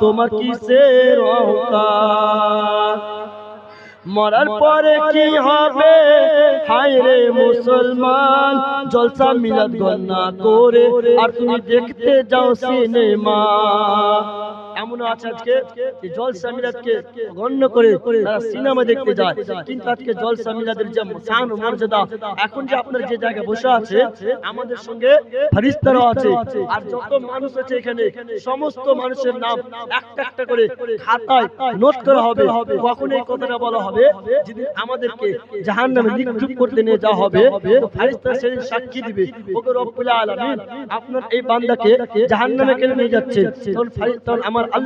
তোমার কিসের অহংকার? মরার পরে কি হবে? হায় রে মুসলমান, জলসা মিলাদ গন্না করে আর তুমি দেখতে যাও সিনেমা। এমন আছে আজকে যে জলসা মিলাদকে গণ্য করে তারা সিনেমা দেখতে যায়। কিন্তু আজকে জলসা মিলাদের যে শান মর্যাদা এখন যে আপনার যে জায়গায় বসে আছে আমাদের সঙ্গে ফরিস্তারা আছে। আর যত মানুষ আছে এখানে সমস্ত মানুষের নাম একটা একটা করে খাতায় নোট করা হবে। কখন এই কথাটা বলা হবে? যেদিন আমাদেরকে জাহান নামে নিক্ষুপ করতে নিয়ে যাওয়া হবে তো সেদিন সাক্ষী দিবে। ওকে রব্বুল আলামিন আপনার এই বান্দাকে জাহান নামে কেন নিয়ে যাচ্ছে তখন তখন আমার আল্লাহ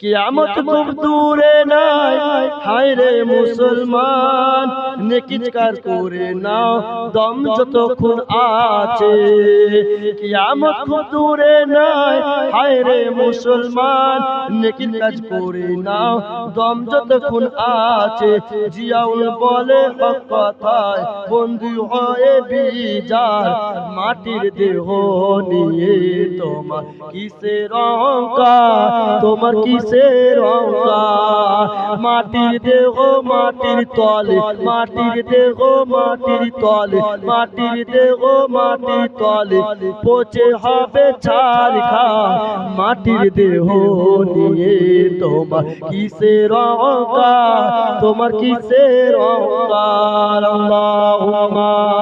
কিয়ামত খুব দূরে নাই। হায় রে মুসলমান নেকিজ কাজ করে নাও, দম যতক্ষণ আছে। কিয়ামত খুব দূরে নাই। হায় রে মুসলমান নেকিজ কাজ করে নাও, দম যতক্ষণ আছে। জিয়াউল বলে কথায়, বন্ধু হয়ে বিজার, মাটির দেহ নিয়ে তোমার কিসের অহংকার? তোমার কিসের অহংকার মাটির দেহ, মাটির তলে, মাটির দেহ, মাটির তলে, মাটির দেহ, মাটির তলে, পচে হবে ছাল খা মাটির দেহ নিয়ে তোমার কিসের অহংকার? তোমার কিসের অহংকার? আল্লাহুম্মা।